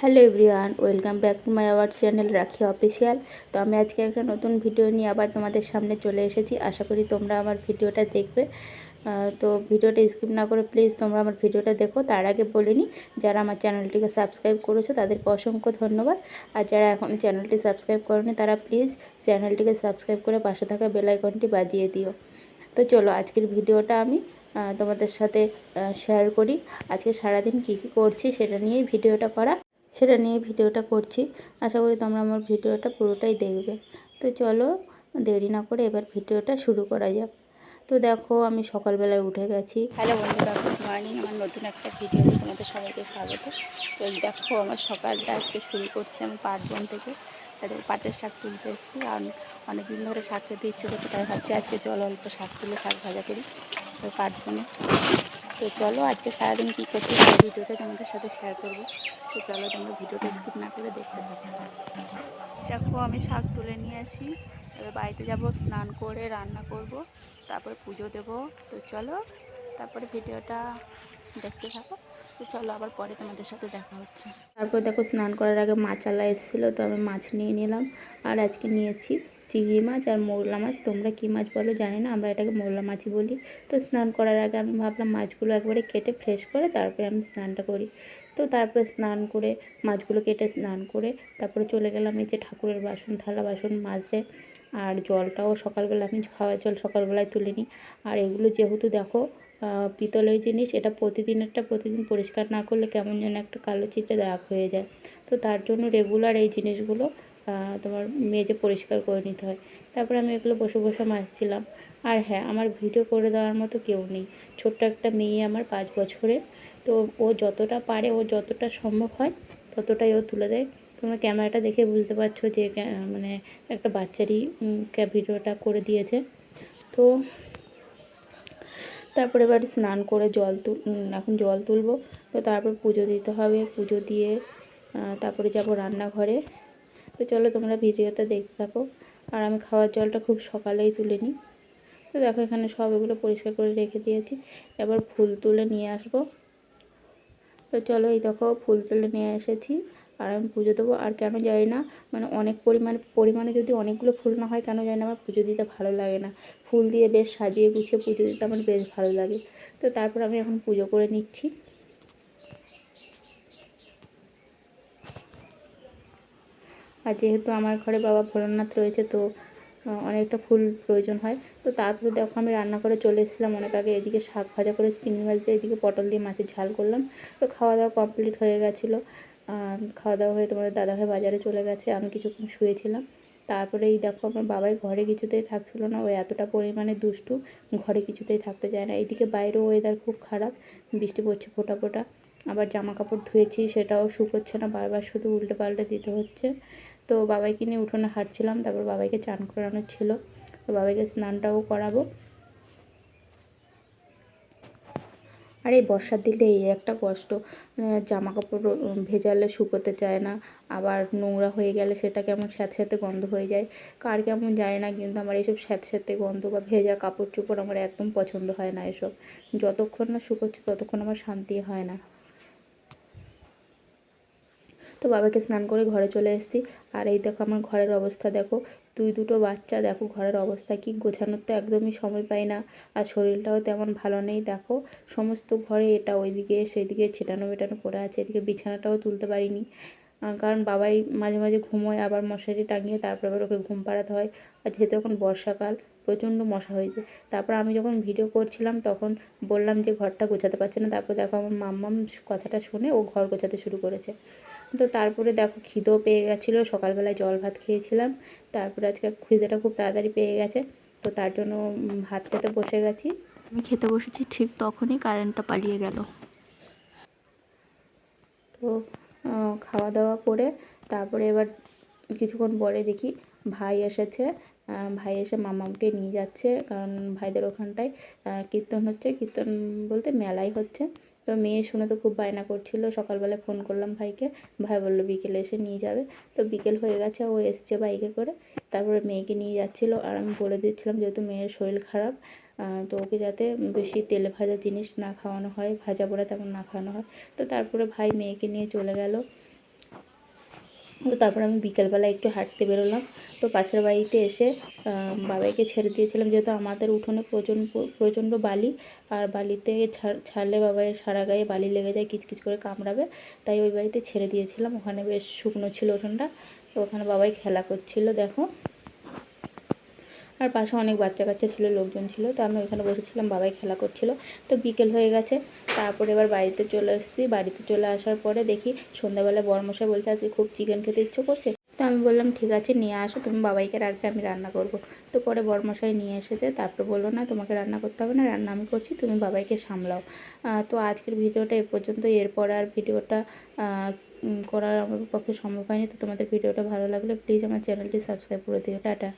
Hello everyone, welcome back to my our channel Rakhi official. তো আমি আজকে একটা নতুন ভিডিও নিয়ে আবার তোমাদের সামনে চলে এসেছি। আশা করি তোমরা আমার ভিডিওটা দেখবে। তো ভিডিওটা স্কিপ না করে প্লিজ তোমরা আমার ভিডিওটা দেখো। তার আগে বলে বলিনি যারা আমার চ্যানেলটিকে সাবস্ক্রাইব করেছ তাদেরকে অসংখ্য ধন্যবাদ। আর যারা এখন চ্যানেলটি সাবস্ক্রাইব করনি, তারা প্লিজ চ্যানেলটিকে সাবস্ক্রাইব করে পাশে থাকা বেল আইকনটি বাজিয়ে দিও। তো চলো আজকের ভিডিওটা আমি তোমাদের সাথে শেয়ার করি। আজকে সারাদিন কী কী করছি সেটা নিয়েই ভিডিওটা করা। সেটা নিয়ে ভিডিওটা করছি। আশা করি তোমরা আমার ভিডিওটা পুরোটাই দেখবে। তো চলো, দেরি না করে এবার ভিডিওটা শুরু করা যাক। তো দেখো, আমি সকালবেলায় উঠে গেছি। হ্যালো বন্ধুরা, গুড মর্নিং। আমার নতুন একটা ভিডিওতে তোমাদের সবাইকে স্বাগত। তো এই দেখো, আমার সকালটা আজকে শুরু করছি আমি পাট বন থেকে। তাদের পাটের শাক তুলতে এসেছি। আর অনেকদিন ধরে শাক খেতে ইচ্ছে করছে, তাই ভাবছি আজকে চলো অল্প শাক তুলে শাক ভাজা করি। তো পাট বনে। তো চলো আজকে সারাদিন কী করছি সেই ভিডিওটা তোমাদের সাথে শেয়ার করব। তো চলো তোমরা ভিডিওটা স্কিপ না করে দেখতে দেখো, আমি শাক তুলে নিয়েছি এবার বাড়িতে যাব, স্নান করে, রান্না করব, তারপরে পুজো দেব। তো চলো, তারপরে ভিডিওটা দেখতে থাকো। তো চলো, আবার পরে তোমাদের সাথে দেখা হচ্ছে। তারপর দেখো, স্নান করার আগে মাছালা এসেছিল, তো আমি মাছ নিয়ে নিলাম। আর আজকে নিয়েছি চিংড়ি মাছ আর মৌরলা মাছ, তোমরা কী মাছ বলো জানি না, আমরা এটাকে মৌরলা মাছই বলি। তো স্নান করার আগে আমি ভাবলাম মাছগুলো একবারে কেটে ফ্রেশ করে তারপরে আমি স্নানটা করি। তো তারপরে স্নান করে, মাছগুলো কেটে স্নান করে তারপরে চলে গেলাম এই যে ঠাকুরের বাসন, থালা বাসন মাজতে। আর জলটাও সকালবেলা, আমি খাওয়ার জল সকালবেলায় তুলে নিই। আর এগুলো যেহেতু দেখো পিতলের জিনিস, এটা প্রতিদিনেরটা প্রতিদিন পরিষ্কার না করলে কেমন যেন একটা কালো চিটে দাগ হয়ে যায়। তো তার জন্য রেগুলার এই জিনিসগুলো তোমার মেজে পরিষ্কার করে নিতে হয়। তারপরে আমি এগুলো বসে বসে মাজছিলাম আর হ্যাঁ আমার ভিডিও করে দেওয়ার মতো কেউ নেই। ছোট্ট একটা মেয়ে আমার পাঁচ বছরের। তো ও যতটা পারে, ও যতটা সম্ভব হয়, ততটাই ও তুলে দেয়। তোমরা ক্যামেরাটা দেখে বুঝতে পারছ যে মানে একটা বাচ্চারই ভিডিওটা করে দিয়েছে। তো তারপরে এবার স্নান করে জল তুল এখন জল তুলবো। তো তারপর পুজো দিতে হবে। পুজো দিয়ে তারপরে যাব রান্নাঘরে। তো চলো তোমরা ভিডিওটা দেখতে থাকো। আর আমি খাওয়ার জলটা খুব সকালেই তুলে নিই। তো দেখো এখানে সব এগুলো পরিষ্কার করে রেখে দিয়েছি। এবার ফুল তুলে নিয়ে আসব। তো চলো এই দেখো ফুল তুলে নিয়ে এসেছি। আর আমি পুজো দেবো। আর কেন জানি না মানে অনেক পরিমাণে পরিমাণে যদি অনেকগুলো ফুল না হয় কেন জানি না, আমার পুজো দিতে ভালো লাগে না। ফুল দিয়ে বেশ সাজিয়ে গুছিয়ে পুজো দিতে আমার বেশ ভালো লাগে। তো তারপর আমি এখন পুজো করে নিচ্ছি। আর যেহেতু আমার ঘরে বাবা ভোলানাথ রয়েছে, তো অনেকটা ফুল প্রয়োজন হয়। তো তারপরে দেখো আমি রান্না করে চলে এসেছিলাম অনেক আগে, এদিকে শাক ভাজা করে চিংড়ি মাছ দিয়ে এদিকে পটল দিয়ে মাছের ঝাল করলাম। তো খাওয়া দাওয়া কমপ্লিট হয়ে গেছিল। খাওয়া দাওয়া হয়ে তোমাদের দাদাভাই বাজারে চলে গেছে, আমি কিছুক্ষণ শুয়েছিলাম। তারপরে এই দেখো আমার বাবাই ঘরে কিছুতেই থাকছিল না, ও এতটা পরিমাণে দুষ্টু, ঘরে কিছুতেই থাকতে চায় না। এইদিকে বাইরেও ওয়েদার খুব খারাপ, বৃষ্টি পড়ছে ফোটা ফোটা, আবার জামা কাপড় ধুয়েছি, সেটাও শুকোচ্ছে না, বারবার শুধু উল্টে পাল্টে দিতে হচ্ছে। তো বাবাইকে নিয়ে উঠোনে হাঁটছিলাম, তারপর বাবাইকে চান করানো ছিল। তো বাবাইকে স্নানটাও করাবো। আর এই বর্ষার দিলে এই একটা কষ্ট জামা কাপড় ভেজালে শুকোতে চায় না, আবার নোংরা হয়ে গেলে সেটা কেমন স্যাঁতে স্যাঁতে গন্ধ হয়ে যায়। কার কেমন যায় না, কিন্তু আমার এইসব স্যাঁতে স্যাঁতে গন্ধ বা ভেজা কাপড় চোপড় আমার একদম পছন্দ হয় না এসব। যতক্ষণ না শুকোচ্ছে ততক্ষণ আমার শান্তি হয় না। তো বাবাকে স্নান করে ঘরে চলে এসেছি। আর এই দেখো আমার ঘরের অবস্থা দেখো। দুই দুটো বাচ্চা, দেখো ঘরের অবস্থা কি গোছানোর তো একদমই সময় পাই না। আর শরীরটাও তেমন ভালো নেই, দেখো। সমস্ত ঘরে এটা ওইদিকে, সেদিকে ছেটানো বেটানো পড়ে আছে। এদিকে বিছানাটাও তুলতে পারিনি। কারণ বাবাই মাঝে মাঝে ঘুমোয়, আবার মশারি টাঙিয়ে তারপর আবার ওকে ঘুম পাড়াতে হয়। আর যেহেতু এখন বর্ষাকাল প্রচণ্ড মশা হয়েছে। তারপর আমি যখন ভিডিও করছিলাম তখন বললাম যে ঘরটা গোছাতে পারছে না। তারপর দেখো আমার মাম্মাম কথাটা শুনে ও ঘর গোছাতে শুরু করেছে। তো তারপরে দেখো খিদেও পেয়ে গেছিল। সকালবেলায় জল ভাত খেয়েছিলাম। তারপরে আজকে খিদেটা খুব তাড়াতাড়ি পেয়ে গেছে। তো তার জন্য ভাত খেতে বসে গেছি। আমি খেতে বসেছি ঠিক তখনই কারেন্টটা পালিয়ে গেল। তো খাওয়া দাওয়া করে তারপরে এবার কিছুক্ষণ পরে দেখি ভাই এসেছে। ভাই এসে মামাকে নিয়ে যাচ্ছে। কারণ ভাইদের ওখানটায় কীর্তন হচ্ছে। কীর্তন বলতে মেলাই হচ্ছে। তো মেয়ে শুনে তো খুব বায়না করছিল। সকালবেলায় ফোন করলাম ভাইকে। ভাই বলল বিকেলে এসে নিয়ে যাবে। তো বিকেল হয়ে গেছে। ও এসছে বাইকে করে। তারপরে মেয়েকে নিয়ে যাচ্ছিল। আর আমি বলে দিচ্ছিলাম যেহেতু মেয়ের শরীর খারাপ তো ওকে যাতে বেশি তেলে ভাজা জিনিস না খাওয়ানো হয়, ভাজা পোড়া তেমন না খাওয়ানো হয়। তো তারপরে ভাই মেয়েকে নিয়ে চলে গেল। তো তারপর আমি বিকেলবেলা একটু হাঁটতে বেরোলাম। তো পাশের বাড়িতে এসে বাবাইকে ছেড়ে দিয়েছিলাম যেহেতু আমাদের উঠোনে প্রচণ্ড প্রচণ্ড বালি। আর বালিতে ছাড়- ছাড়লে বাবাইয়ের সারা গায়ে বালি লেগে যায়, কিচকিচ করে কামড়াবে। তাই ওই বাড়িতে ছেড়ে দিয়েছিলাম। ওখানে বেশ শুকনো ছিল উঠোনটা। তো ওখানে বাবাই খেলা করছিল, দেখো। আর পাশে অনেক বাচ্চা কাচ্চা ছিল, লোকজন ছিল। তো আমি ওইখানে বসেছিলাম, বাবাই খেলা করছিল। তো বিকেল হয়ে গেছে, তারপরে এবার বাড়িতে চলে এসেছি। বাড়িতে চলে আসার পরে দেখি সন্ধ্যাবেলা বরমশাই বলছে, আজকে খুব চিকেন খেতে ইচ্ছে করছে? তো আমি বললাম, ঠিক আছে, নিয়ে আসো, তুমি বাবাইকে রাখবে, আমি রান্না করব। তো পরে বরমশাই নিয়ে এসেছে, তারপর বলল, না, তোমাকে রান্না করতে হবে না, রান্না আমি করছি, তুমি বাবাইকে সামলাও। তো আজকের ভিডিওটা এ পর্যন্ত। এরপর আর ভিডিওটা করার আমার পক্ষে সম্ভব হয়নি। তো তোমাদের ভিডিওটা ভালো লাগলে প্লিজ আমার চ্যানেলটি সাবস্ক্রাইব করে দিও। টাটা।